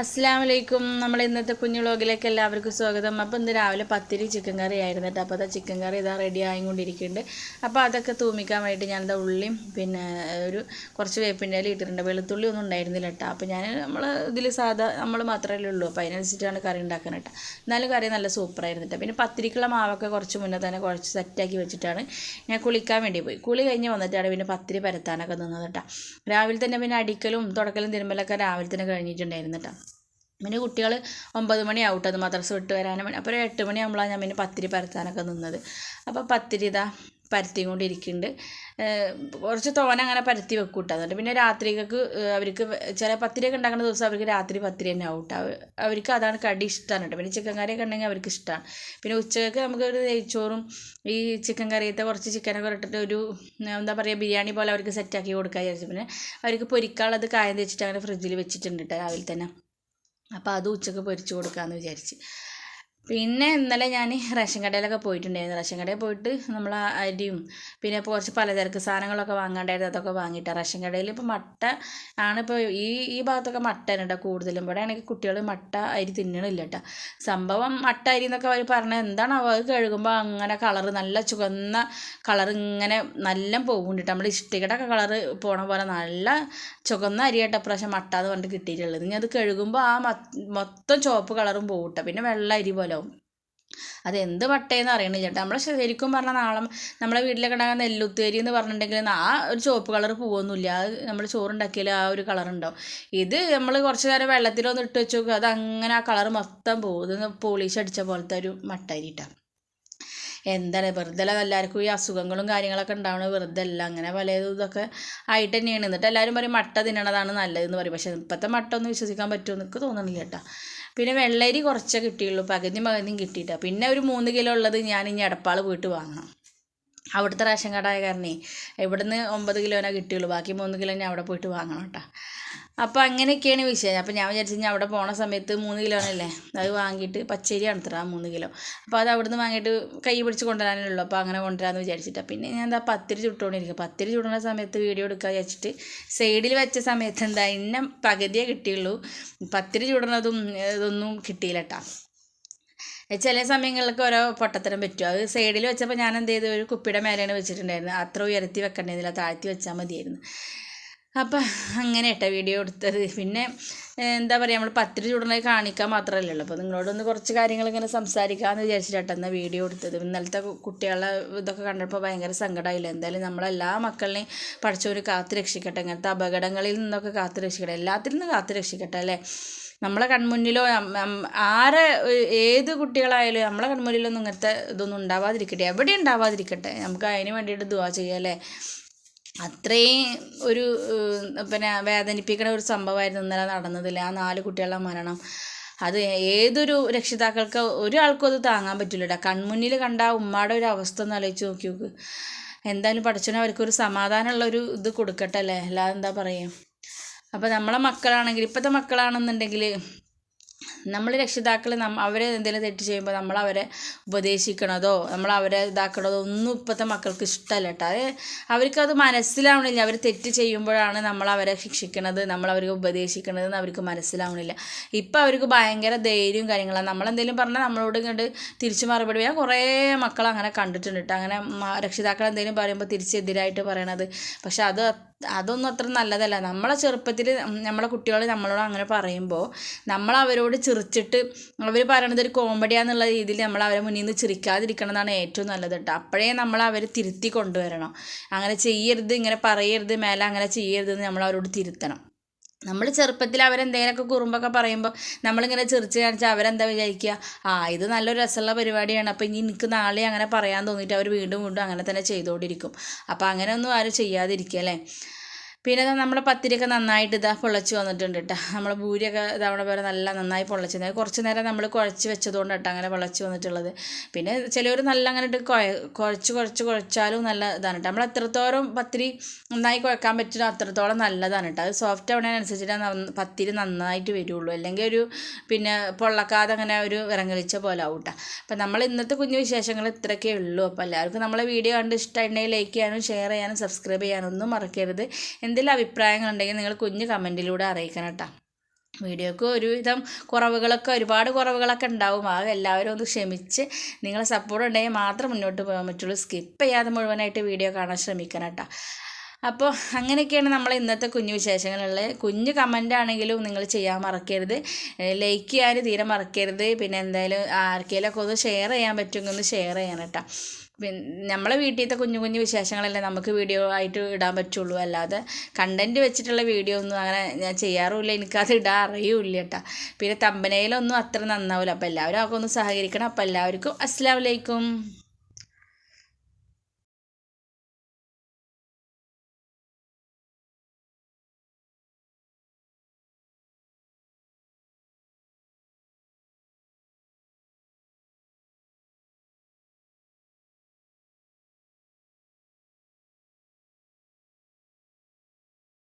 അസ്സാം വലൈക്കും നമ്മൾ ഇന്നത്തെ കുഞ്ഞു വ്ളോഗിലേക്ക് എല്ലാവർക്കും സ്വാഗതം. അപ്പോൾ ഇന്ന് രാവിലെ പത്തിരി ചിക്കൻ കറി ആയിരുന്നു കേട്ടോ. അപ്പോൾ അതാ ചിക്കൻ കറി ഇതാ റെഡി ആയിക്കൊണ്ടിരിക്കുന്നുണ്ട്. അപ്പോൾ അതൊക്കെ തൂമിക്കാൻ വേണ്ടി ഞാനിതാ ഉള്ളിയും പിന്നെ ഒരു കുറച്ച് വേപ്പിന്റെ ഇല ഇട്ടിട്ടുണ്ട്. വെളുത്തുള്ളി ഒന്നും ഉണ്ടായിരുന്നില്ല കേട്ടോ. അപ്പോൾ ഞാൻ നമ്മൾ ഇതിൽ സാധാ നമ്മൾ മാത്രമല്ലേ ഉള്ളൂ. അപ്പോൾ അതിനനുസരിച്ചാണ് കറി ഉണ്ടാക്കുന്നത് കേട്ടോ. എന്നാലും കറി നല്ല സൂപ്പറായിരുന്നു കേട്ടോ. പിന്നെ പത്തിരിക്കുള്ള മാവൊക്കെ കുറച്ച് മുന്നേ തന്നെ കുറച്ച് സെറ്റാക്കി വെച്ചിട്ടാണ് ഞാൻ കുളിക്കാൻ വേണ്ടി പോയി. കുളി കഴിഞ്ഞ് വന്നിട്ടാണ് പിന്നെ പത്തിരി പരത്താനൊക്കെ നിന്നത് കേട്ടോ. രാവിലെ തന്നെ പിന്നെ അടിക്കലും തുടക്കലും തിരുമ്പലൊക്കെ രാവിലെ തന്നെ കഴിഞ്ഞിട്ടുണ്ടായിരുന്നു കേട്ടോ. പിന്നെ കുട്ടികൾ ഒമ്പത് മണിയാവും കേട്ടോ അത് മദ്രസ വിട്ട് വരാനും അപ്പോൾ ഒരു എട്ട് മണിയാകുമ്പോഴാണ് ഞാൻ പിന്നെ പത്തിരി പരത്താനൊക്കെ നിന്നത്. അപ്പോൾ പത്തിരി ഇതാ പരത്തിയും കൊണ്ടിരിക്കുന്നുണ്ട് കുറച്ച് തോന അങ്ങനെ പരത്തി വെക്കും കേട്ടോ പിന്നെ രാത്രിക്ക് അവർക്ക് ചില പത്തിരിയൊക്കെ ഉണ്ടാക്കുന്ന ദിവസം അവർക്ക് രാത്രി പത്തിരി തന്നെ ആവും അവർക്ക് അതാണ് കടി ഇഷ്ടമാണ് കേട്ടോ പിന്നെ ചിക്കൻ കറിയൊക്കെ ഉണ്ടെങ്കിൽ അവർക്ക് ഇഷ്ടമാണ്. പിന്നെ ഉച്ചയ്ക്ക് നമുക്ക് ഒരു നെയ്ച്ചോറും ഈ ചിക്കൻ കറിയത്തെ കുറച്ച് ചിക്കനൊക്കെ ഇട്ടിട്ട് ഒരു എന്താ പറയുക ബിരിയാണി പോലെ അവർക്ക് സെറ്റാക്കി കൊടുക്കാൻ വിചാരിച്ചു. പിന്നെ അവർക്ക് പൊരിക്കാനുള്ളത് കായം തെച്ചിട്ട് അങ്ങനെ ഫ്രിഡ്ജിൽ വെച്ചിട്ടുണ്ട് കേട്ടോ രാവിലെ തന്നെ. അപ്പോൾ അത് ഉച്ചയ്ക്ക് പൊരിച്ചു കൊടുക്കാമെന്ന് വിചാരിച്ച്. പിന്നെ ഇന്നലെ ഞാൻ റേഷൻ കടയിലൊക്കെ പോയിട്ടുണ്ടായിരുന്നു. റേഷൻ കടയിൽ പോയിട്ട് നമ്മൾ അരിയും പിന്നെ കുറച്ച് പലചരക്ക് സാധനങ്ങളൊക്കെ വാങ്ങാണ്ടായിരുന്നു. അതൊക്കെ വാങ്ങിയിട്ട്. റേഷൻ കടയിൽ ഇപ്പോൾ മട്ട ആണിപ്പോൾ ഈ ഈ ഭാഗത്തൊക്കെ മട്ട കേട്ടോ കൂടുതലും. ഇവിടെ ആണെങ്കിൽ കുട്ടികൾ മട്ട അരി തിന്നണില്ല കേട്ടോ. സംഭവം മട്ട അരി എന്നൊക്കെ അവർ പറഞ്ഞത് എന്താണ് അത് കഴുകുമ്പോൾ അങ്ങനെ കളറ് നല്ല ചുവന്ന കളർ ഇങ്ങനെ നല്ല പോകുന്നുണ്ട് കേട്ടോ. നമ്മുടെ ഇഷ്ടികയുടെ കളറ് പോണ പോലെ നല്ല ചുവന്ന അരി കേട്ടോ അപ്രാവശ്യം മട്ട എന്ന് പറഞ്ഞിട്ട് കിട്ടിയിട്ടുള്ളത്. ഇനി അത് കഴുകുമ്പോൾ ആ മൊത്തം ചുവപ്പ് കളറും പോകും കേട്ടോ. പിന്നെ വെള്ള അരി പോലെ ആവും അത് എന്ത് വട്ടയെന്ന് അറിയണില്ല കേട്ടോ നമ്മളെ ശരിക്കും പറഞ്ഞാൽ നാളെ നമ്മളെ വീട്ടിലൊക്കെ ഉണ്ടാകുന്ന നെല്ലുത്തേരി എന്ന് പറഞ്ഞിട്ടുണ്ടെങ്കിൽ ആ ഒരു ചുവപ്പ് കളർ പോകുന്നില്ല അത് നമ്മൾ ചോറുണ്ടാക്കിയാൽ ആ ഒരു കളർ ഉണ്ടാവും ഇത് നമ്മൾ കുറച്ച് നേരം വെള്ളത്തിലൊന്ന് ഇട്ട് വെച്ച് നോക്കുക അത് അങ്ങനെ ആ കളർ മൊത്തം പോകും ഇത് പോളിഷ് അടിച്ച പോലത്തെ ഒരു മട്ടരിട്ടാണ് എന്താണ്? വെറുതെ എല്ലാവർക്കും ഈ അസുഖങ്ങളും കാര്യങ്ങളൊക്കെ ഉണ്ടാവണത് വെറുതെ അല്ല. അങ്ങനെ പലതും ഇതൊക്കെ ആയിട്ട് തന്നെയാണ് എന്നിട്ട് എല്ലാവരും പറയും മട്ട തിന്നണതാണ് നല്ലതെന്ന് പറയും. പക്ഷേ ഇപ്പോഴത്തെ മട്ട ഒന്നും വിശ്വസിക്കാൻ പറ്റുമെന്ന് എനിക്ക് തോന്നണില്ല കേട്ടോ പിന്നെ വെള്ളരി കുറച്ചേ കിട്ടിയുള്ളൂ. പകുതി പകുതിയും കിട്ടിയിട്ടാണ് പിന്നെ ഒരു മൂന്ന് കിലോ ഉള്ളത് ഞാൻ ഇനി അടപ്പാൾ പോയിട്ട് വാങ്ങണം. അവിടുത്തെ റേഷൻ കട കാരണേ ഇവിടുന്ന് ഒമ്പത് കിലോനെ കിട്ടിയുള്ളൂ. ബാക്കി മൂന്ന് കിലോ ഞാൻ അവിടെ പോയിട്ട് വാങ്ങണം കേട്ടോ അപ്പോൾ അങ്ങനെയൊക്കെയാണ് വിഷയം. അപ്പോൾ ഞാൻ വിചാരിച്ചു ഞാൻ അവിടെ പോണ സമയത്ത് മൂന്ന് കിലോനല്ലേ അത് വാങ്ങിയിട്ട് പച്ചരിയാണ് ഇത്ര മൂന്ന് കിലോ. അപ്പോൾ അത് അവിടുന്ന് വാങ്ങിയിട്ട് കൈ പിടിച്ച് കൊണ്ടുവരാനുള്ളൂ അപ്പോൾ അങ്ങനെ കൊണ്ടുവരാമെന്ന് വിചാരിച്ചിട്ടാണ് പിന്നെ ഞാൻ എന്താ പത്തിരി ചുട്ടുകൊണ്ടിരിക്കും പത്തിരി ചുടുന്ന സമയത്ത് വീഡിയോ എടുക്കുക വിചാരിച്ചിട്ട് സൈഡിൽ വെച്ച സമയത്ത് എന്താ ഇന്ന പകുതിയേ കിട്ടിയുള്ളൂ. പത്തിരി ചുടുന്നതും ഇതൊന്നും കിട്ടിയില്ല കേട്ടോ ചില സമയങ്ങളിലൊക്കെ ഓരോ പൊട്ടത്തരം പറ്റും. അത് സൈഡിൽ വെച്ചപ്പോൾ ഞാൻ എന്ത് ചെയ്തു? ഒരു കുപ്പിയുടെ മേലെയാണ് വെച്ചിട്ടുണ്ടായിരുന്നത്. അത്ര ഉയർത്തി വെക്കേണ്ടതില്ല താഴ്ത്തി വെച്ചാൽ മതിയായിരുന്നു. അപ്പം അങ്ങനെ കേട്ടോ വീഡിയോ എടുത്തത്. പിന്നെ എന്താ പറയുക നമ്മൾ പത്തിരി ചൂടുന്നത് കാണിക്കാൻ മാത്രമല്ലല്ലോ. അപ്പോൾ നിങ്ങളോടൊന്ന് കുറച്ച് കാര്യങ്ങൾ ഇങ്ങനെ സംസാരിക്കാമെന്ന് വിചാരിച്ചിട്ടാണ് എന്നാൽ വീഡിയോ എടുത്തത് ഇന്നലത്തെ കുട്ടികളെ ഇതൊക്കെ കണ്ടപ്പോൾ ഭയങ്കര സങ്കടമായില്ല എന്തായാലും നമ്മളെല്ലാ മക്കളിനെയും പഠിച്ചവർ കാത്തു രക്ഷിക്കട്ടെ. ഇങ്ങനത്തെ അപകടങ്ങളിൽ നിന്നൊക്കെ കാത്തു രക്ഷിക്കട്ടെ. എല്ലാത്തിൽ നിന്നും കാത്തു രക്ഷിക്കട്ടെ അല്ലേ? നമ്മളെ കൺമുന്നിലോ ആരെ ഏത് കുട്ടികളായാലും നമ്മളെ കൺമുന്നിലൊന്നും ഇങ്ങനത്തെ ഇതൊന്നും ഉണ്ടാവാതിരിക്കട്ടെ. എവിടെ ഉണ്ടാവാതിരിക്കട്ടെ. നമുക്ക് അതിന് വേണ്ടിയിട്ട് ദുവാ ചെയ്യാം അല്ലേ? അത്രയും ഒരു പിന്നെ വേദനിപ്പിക്കുന്ന ഒരു സംഭവമായിരുന്നു ഇന്നലെ നടന്നതില്ല ആ നാല് കുട്ടികളുടെ മരണം. അത് ഏതൊരു രക്ഷിതാക്കൾക്ക് ഒരാൾക്കും അത് താങ്ങാൻ പറ്റില്ല കൺമുന്നിൽ കണ്ട ആ ഉമ്മയുടെ ഒരു അവസ്ഥ ഒന്ന് ആലോചിച്ച് നോക്കി നോക്ക്. എന്തായാലും പഠിച്ചവന് അവർക്കൊരു സമാധാനമുള്ള ഒരു ഇത് കൊടുക്കട്ടെ അല്ലേ? അല്ലാതെ എന്താ പറയുക അപ്പോൾ നമ്മളെ മക്കളാണെങ്കിൽ ഇപ്പോഴത്തെ മക്കളാണെന്നുണ്ടെങ്കിൽ നമ്മൾ രക്ഷിതാക്കൾ നമ്മ അവരെ എന്തെങ്കിലും തെറ്റ് ചെയ്യുമ്പോൾ നമ്മൾ അവരെ ഉപദേശിക്കണതോ നമ്മൾ അവരെ ഇതാക്കണതോ ഒന്നും ഇപ്പോഴത്തെ മക്കൾക്ക് ഇഷ്ടമല്ല കേട്ടോ അത് അവർക്കത് മനസ്സിലാവണില്ല. അവർ തെറ്റ് ചെയ്യുമ്പോഴാണ് നമ്മൾ അവരെ ശിക്ഷിക്കണത് നമ്മൾ അവർക്ക് ഉപദേശിക്കണത് എന്ന് അവർക്ക് മനസ്സിലാവണില്ല. ഇപ്പം അവർക്ക് ഭയങ്കര ധൈര്യവും കാര്യങ്ങളാണ്. നമ്മളെന്തെങ്കിലും പറഞ്ഞാൽ നമ്മളോട് ഇങ്ങോട്ട് തിരിച്ചു മറുപടി ഞാൻ കുറേ മക്കൾ അങ്ങനെ കണ്ടിട്ടുണ്ട് കേട്ടോ അങ്ങനെ രക്ഷിതാക്കൾ എന്തെങ്കിലും പറയുമ്പോൾ തിരിച്ചെതിരായിട്ട് പറയണത്. പക്ഷെ അത് അതൊന്നും അത്ര നല്ലതല്ല. നമ്മളെ ചെറുപ്പത്തിൽ നമ്മളെ കുട്ടികൾ നമ്മളോട് അങ്ങനെ പറയുമ്പോൾ നമ്മൾ അവരോട് ചിരിച്ചിട്ട് അവർ പറയണത് ഒരു കോമഡിയാന്നുള്ള രീതിയിൽ നമ്മൾ അവരെ മുന്നിൽ നിന്ന് ചിരിക്കാതിരിക്കണം എന്നാണ് ഏറ്റവും നല്ലത് കേട്ടോ. അപ്പോഴേ നമ്മൾ അവരെ തിരുത്തി കൊണ്ടുവരണം. അങ്ങനെ ചെയ്യരുത് ഇങ്ങനെ പറയരുത് മേലെ അങ്ങനെ ചെയ്യരുത് എന്ന് നമ്മൾ അവരോട് തിരുത്തണം. നമ്മൾ ചെറുപ്പത്തിൽ അവരെന്തെങ്കിലുമൊക്കെ കുറുമ്പൊക്കെ പറയുമ്പോൾ നമ്മളിങ്ങനെ ചിരിച്ച് കാണിച്ചാൽ അവരെന്താ വിചാരിക്കുക ആ ഇത് നല്ലൊരു രസമുള്ള പരിപാടിയാണ്. അപ്പോൾ ഇനി എനിക്ക് നാളെ അങ്ങനെ പറയാൻ തോന്നിയിട്ട് അവർ വീണ്ടും വീണ്ടും അങ്ങനെ തന്നെ ചെയ്തുകൊണ്ടിരിക്കും അപ്പോൾ അങ്ങനെയൊന്നും ആരും ചെയ്യാതിരിക്കുക അല്ലേ? പിന്നെ നമ്മുടെ പത്തിരിയൊക്കെ നന്നായിട്ട് ഇതാ പൊള്ളച്ച് വന്നിട്ടുണ്ട് കേട്ടോ നമ്മൾ ഭൂരിയൊക്കെ ഇതവണ പോലെ നല്ല നന്നായി പൊള്ളച്ച് കുറച്ച് നേരം നമ്മൾ കുഴച്ച് വെച്ചതുകൊണ്ട് കേട്ടോ അങ്ങനെ പൊള്ളച്ച് വന്നിട്ടുള്ളത്. പിന്നെ ചിലവർ നല്ല അങ്ങനെ ഇട്ട് കുഴച്ച് കുഴച്ച് കുഴച്ചാലും നല്ല ഇതാണ് കേട്ടോ നമ്മൾ എത്രത്തോളം പത്തിരി നന്നായി കുഴക്കാൻ പറ്റുമോ അത്രത്തോളം നല്ലതാണ് കേട്ടോ അത് സോഫ്റ്റ് ആവണതിനനുസരിച്ചിട്ട് പത്തിരി നന്നായിട്ട് വരുള്ളൂ. അല്ലെങ്കിൽ ഒരു പിന്നെ പൊള്ളക്കാതെ അങ്ങനെ ഒരു ഇറങ്ങലിച്ച പോലെ ആവും കേട്ടോ അപ്പം നമ്മൾ ഇന്നത്തെ കുഞ്ഞു വിശേഷങ്ങൾ ഇത്രയൊക്കെ ഉള്ളൂ. അപ്പോൾ എല്ലാവർക്കും നമ്മളെ വീഡിയോ കണ്ട് ഇഷ്ടമായിട്ടുണ്ടെങ്കിൽ ലൈക്ക് ചെയ്യാനും ഷെയർ ചെയ്യാനും സബ്സ്ക്രൈബ് ചെയ്യാനും ഒന്നും മറക്കരുത് എന്തെങ്കിലും അഭിപ്രായങ്ങളുണ്ടെങ്കിൽ നിങ്ങൾ കുഞ്ഞ് കമന്റിലൂടെ അറിയിക്കണം കേട്ടോ. വീഡിയോക്ക് ഒരുവിധം കുറവുകളൊക്കെ ഒരുപാട് കുറവുകളൊക്കെ ഉണ്ടാവും. അത് എല്ലാവരും ഒന്ന് ക്ഷമിച്ച് നിങ്ങളെ സപ്പോർട്ട് ഉണ്ടെങ്കിൽ മാത്രം മുന്നോട്ട് പോകാൻ പറ്റുള്ളൂ. സ്കിപ്പ് ചെയ്യാതെ മുഴുവനായിട്ട് വീഡിയോ കാണാൻ ശ്രമിക്കണം കേട്ടോ. അപ്പോൾ അങ്ങനെയൊക്കെയാണ് നമ്മൾ ഇന്നത്തെ കുഞ്ഞു വിശേഷങ്ങളുള്ളത്. കുഞ്ഞു കമന്റ് ആണെങ്കിലും നിങ്ങൾ ചെയ്യാൻ മറക്കരുത്. ലൈക്ക് ചെയ്യാൻ തീരെ മറക്കരുത്. പിന്നെ എന്തായാലും ആർക്കെങ്കിലുമൊക്കെ ഒന്ന് ഷെയർ ചെയ്യാൻ പറ്റുമെങ്കിൽ ഒന്ന് ഷെയർ ചെയ്യണം കേട്ടോ. നമ്മളെ വീട്ടിലത്തെ കുഞ്ഞു കുഞ്ഞു വിശേഷങ്ങളല്ലേ നമുക്ക് വീഡിയോ ആയിട്ട് ഇടാൻ പറ്റുള്ളൂ. അല്ലാതെ കണ്ടന്റ് വെച്ചിട്ടുള്ള വീഡിയോ ഒന്നും അങ്ങനെ ഞാൻ ചെയ്യാറുമില്ല. എനിക്കത് ഇടാൻ അറിയില്ല കേട്ടോ പിന്നെ തമ്പനയിലൊന്നും അത്ര നന്നാവില്ല അപ്പോൾ എല്ലാവരും ഒക്കെ ഒന്ന് സഹകരിക്കണം. അപ്പോൾ എല്ലാവർക്കും അസ്സാം വലൈക്കും